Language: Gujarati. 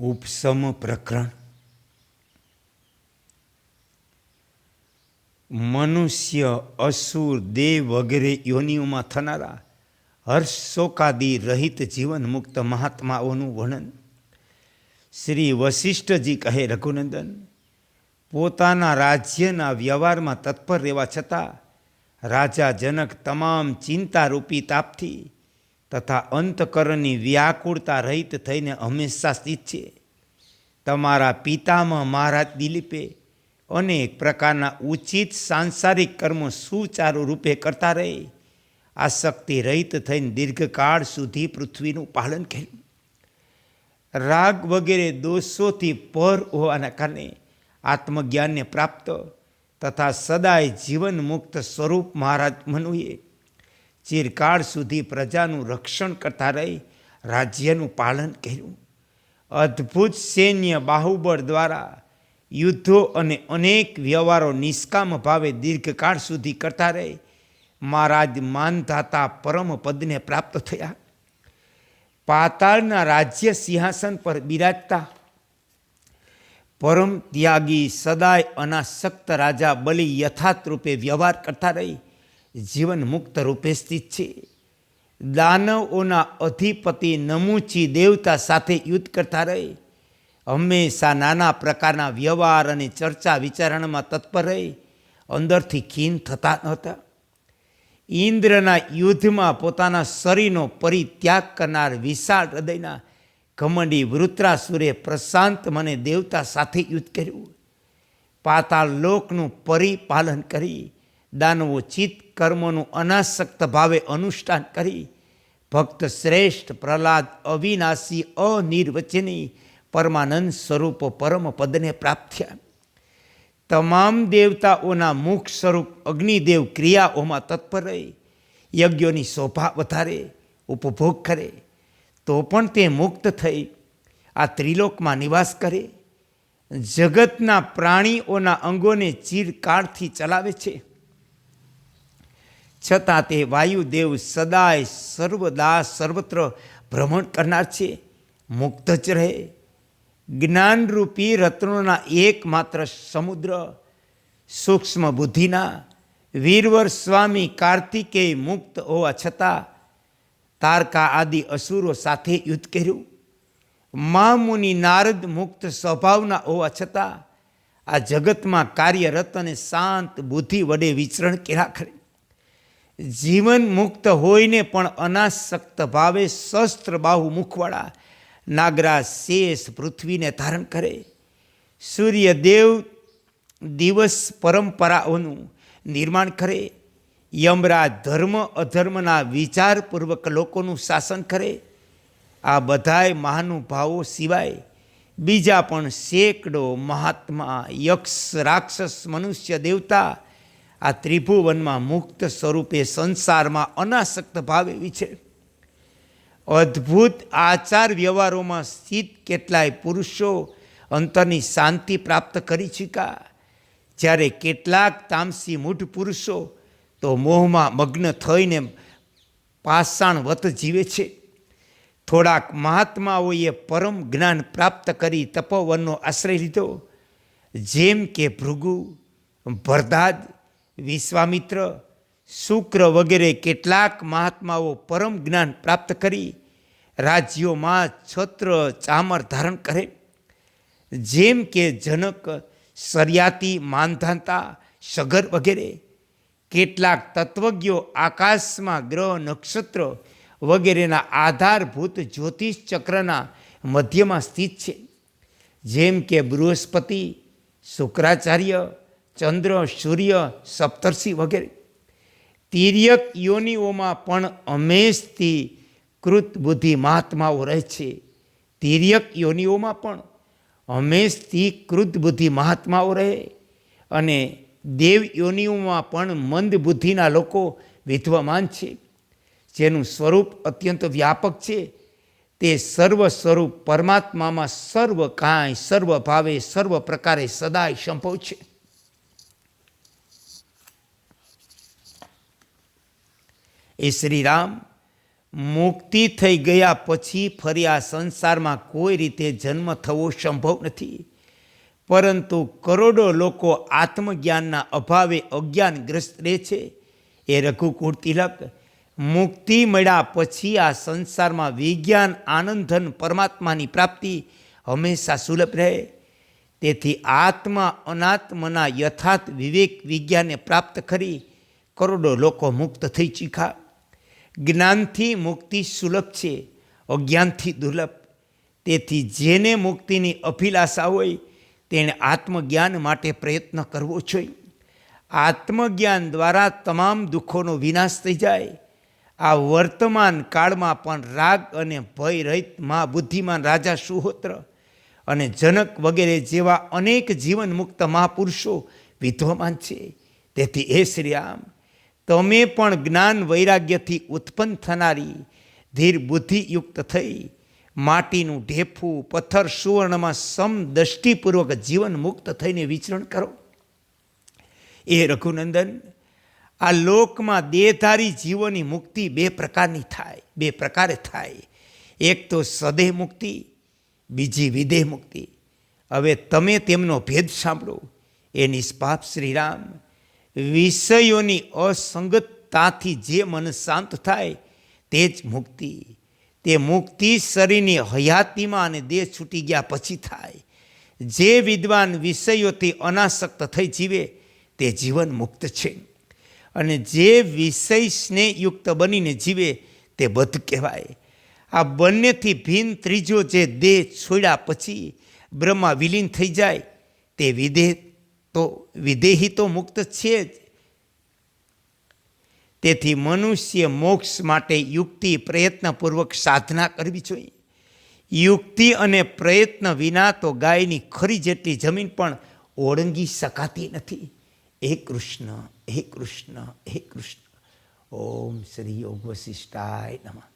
ઉપસમ પ્રકરણ. મનુષ્ય, અસુર, દેવ વગેરે યોનિઓમાં થનારા હર્ષ શોકાદી રહિત જીવન મુક્ત મહાત્માઓનું વર્ણન. શ્રી વશિષ્ઠજી કહે, રઘુનંદન, પોતાના રાજ્યના વ્યવહારમાં તત્પર રહેવા છતાં રાજા જનક તમામ ચિંતારૂપી તાપથી તથા અંતકરણની વ્યાકુળતા રહિત થઈને હંમેશા સ્થિત છે. તમારા પિતામહ મહારાજ દિલીપે અનેક પ્રકારના ઉચિત સાંસારિક કર્મો સુચારુ રૂપે કરતા રહે. આસક્તિ રહિત થઈને દીર્ઘકાળ સુધી પૃથ્વીનું પાલન કર્યું. રાગ વગેરે દોષોથી પર હોવાના કારણે આત્મજ્ઞાનને પ્રાપ્ત તથા સદાય જીવન મુક્ત સ્વરૂપ મહારાજ મનુએ ચિરકાળ સુધી પ્રજાનું રક્ષણ કરતા રહી, રાજ્યનું પાલન કર્યું. અદ્ભુત સૈન્ય બાહુબળ દ્વારા યુદ્ધો અને અનેક વ્યવહારો નિષ્કામ ભાવે દીર્ઘકાળ સુધી કરતા રહે. મહારાજ માનધાતા પરમ પદને પ્રાપ્ત થયા. પાતાળના રાજ્ય સિંહાસન પર બિરાજતા. પરમ ત્યાગી સદાય અનાસક્ત રાજા બલિ યથાર્થ રૂપે વ્યવહાર કરતા રહી. જીવન મુક્ત રૂપે સ્થિત છે. દાનવોના અધિપતિ નમૂચી દેવતા સાથે યુદ્ધ કરતા રહે. હંમેશા નાના પ્રકારના વ્યવહાર અને ચર્ચા વિચારણામાં તત્પર રહે. અંદરથી ખીન થતા નહોતા ઇન્દ્રના યુદ્ધમાં પોતાના શરીરનો પરિત્યાગ કરનાર વિશાળ હૃદયના ઘમંડી વૃત્રાસુરે પ્રશાંત મને દેવતા સાથે યુદ્ધ કર્યું. પાતાળ લોકનું પરિપાલન કરી દાનવો ચિત્ત કર્મોનું અનાસક્ત ભાવે અનુષ્ઠાન કરી. ભક્ત શ્રેષ્ઠ, પ્રહલાદ, અવિનાશી, અનિર્વચની, પરમાનંદ સ્વરૂપ પરમ પદને પ્રાપ્ત થયા તમામ દેવતાઓના મુખ સ્વરૂપ અગ્નિદેવ ક્રિયાઓમાં તત્પર રહે. યજ્ઞોની શોભા વધારે, ઉપભોગ કરે. તો પણ તે મુક્ત થઈ. આ ત્રિલોકમાં નિવાસ કરે. જગતના પ્રાણીઓના અંગોને ચીરકાળથી ચલાવે છે. છતાં તે વાયુદેવ સદાય સર્વદા સર્વત્ર ભ્રમણ કરનાર છે, મુક્ત જ રહે. જ્ઞાનરૂપી રત્નોના એકમાત્ર સમુદ્ર, સૂક્ષ્મ બુદ્ધિના, વીરવર સ્વામી કાર્તિકેય મુક્ત હોવા છતાં તારકા આદિ અસુરો સાથે યુદ્ધ કર્યું. મહામુનિ નારદ મુક્ત સ્વભાવના હોવા છતાં આ જગતમાં કાર્યરત અને શાંત બુદ્ધિ વડે વિચરણ કર્યા કરે. જીવન મુક્ત હોઈને પણ અનાસક્ત ભાવે શસ્ત્ર બાહુ મુખવાળા નાગરા શેષ પૃથ્વીને ધારણ કરે. સૂર્યદેવ દિવસ પરંપરાઓનું નિર્માણ કરે. યમરાજ ધર્મ અધર્મના વિચારપૂર્વક લોકોનું શાસન કરે. આ બધાય મહાનુભાવો સિવાય બીજા પણ સેંકડો મહાત્મા, યક્ષ, રાક્ષસ, મનુષ્ય, દેવતા આ ત્રિભુવનમાં મુક્ત સ્વરૂપે સંસારમાં અનાસક્ત ભાવે વિછે અદ્ભુત આચાર વ્યવહારોમાં સ્થિત કેટલાય પુરુષો અંતરની શાંતિ પ્રાપ્ત કરી ચૂક્યા જ્યારે કેટલાક તામસી મૂઢ પુરુષો તો મોહમાં મગ્ન થઈને પાષાણવત જીવે છે. થોડાક મહાત્માઓએ પરમ જ્ઞાન પ્રાપ્ત કરી તપોવનનો આશ્રય લીધો. જેમ કે ભૃગુ, ભરદાદ વિશ્વામિત્ર, શુક્ર વગેરે કેટલાક મહાત્માઓ પરમ જ્ઞાન પ્રાપ્ત કરી, રાજ્યોમાં છત્ર ચામર ધારણ કરે. જેમ કે જનક, સરિયાતી માનધાનતા સગર વગેરે. કેટલાક તત્વજ્ઞો આકાશમાં ગ્રહ, નક્ષત્ર વગેરેના આધારભૂત જ્યોતિષ ચક્રના મધ્યમાં સ્થિત છે. જેમ કે બૃહસ્પતિ, શુક્રાચાર્ય ચંદ્ર, સૂર્ય, સપ્તર્ષિ વગેરે. તિર્યક યોનિઓમાં પણ હંમેશથી કૃત બુદ્ધિ મહાત્માઓ રહે છે. તિર્યક યોનિઓમાં પણ હંમેશથી કૃત બુદ્ધિ મહાત્માઓ રહે અને દેવ યોનિઓમાં પણ મંદ બુદ્ધિના લોકો વિદ્વમાન છે. જેનું સ્વરૂપ અત્યંત વ્યાપક છે. તે સર્વ સ્વરૂપ પરમાત્મામાં સર્વ કાંઈ, સર્વ ભાવે, સર્વ પ્રકારે સદાય સંભવ છે. એ શ્રીરામ મુક્તિ થઈ ગયા પછી ફરી આ સંસારમાં કોઈ રીતે જન્મ થવો સંભવ નથી. પરંતુ કરોડો લોકો આત્મજ્ઞાનના અભાવે અજ્ઞાનગ્રસ્ત રહે છે. એ રઘુકુળ તિલક મુક્તિ મળ્યા પછી આ સંસારમાં વિજ્ઞાન આનંદન પરમાત્માની પ્રાપ્તિ હંમેશા સુલભ રહે. તેથી આત્મા અનાત્મના યથાર્થ વિવેક વિજ્ઞાનને પ્રાપ્ત કરી કરોડો લોકો મુક્ત થઈ ચીખા જ્ઞાનથી મુક્તિ સુલભ છે, અજ્ઞાનથી દુર્લભ. તેથી જેને મુક્તિની અભિલાષા હોય, તેણે આત્મજ્ઞાન માટે પ્રયત્ન કરવો જોઈએ. આત્મજ્ઞાન દ્વારા તમામ દુઃખોનો વિનાશ થઈ જાય. આ વર્તમાન કાળમાં પણ રાગ અને ભય રહિત મા બુદ્ધિમાન રાજા સુહોત્ર અને જનક વગેરે જેવા અનેક જીવન મુક્ત મહાપુરુષો વિદ્વમાન છે. તેથી એ શ્રીરામ તમે પણ જ્ઞાન વૈરાગ્યથી ઉત્પન્ન થનારી ધીર બુદ્ધિયુક્ત થઈ. માટીનું ઢેફું, પથ્થર, સુવર્ણમાં સમદ્રષ્ટિપૂર્વક જીવન મુક્ત થઈને વિચરણ કરો. એ રઘુનંદન, આ લોકમાં દેહધારી જીવોની મુક્તિ બે પ્રકારની થાય, બે પ્રકારે થાય. એક તો સદેહ મુક્તિ, બીજી વિદેહ મુક્તિ. હવે તમે તેમનો ભેદ સાંભળો. એ નિષ્પાપ શ્રીરામ વિષયોની અસંગતતાથી જે મન શાંત થાય, તે જ મુક્તિ. તે મુક્તિ શરીરની હયાતીમાં અને દેહ છૂટી ગયા પછી થાય. જે વિદ્વાન વિષયોથી અનાસક્ત થઈ જીવે, તે જીવન મુક્ત છે. અને જે વિષય સ્નેહયુક્ત બનીને જીવે, તે બધ કહેવાય. આ બંનેથી ભિન્ન ત્રીજો જે દેહ છોડ્યા પછી બ્રહ્મા વિલીન થઈ જાય, તે વિદેહ તો વિદેહી તો મુક્ત છે જ. તેથી મનુષ્ય મોક્ષ માટે યુક્તિ, પ્રયત્નપૂર્વક સાધના કરવી જોઈએ. યુક્તિ અને પ્રયત્ન વિના તો ગાયની ખરી જેટલી જમીન પણ ઓળંગી શકાતી નથી. હે કૃષ્ણ હે કૃષ્ણ હે કૃષ્ણ. ઓમ શ્રી યોગ વશિષ્ઠાય નમઃ.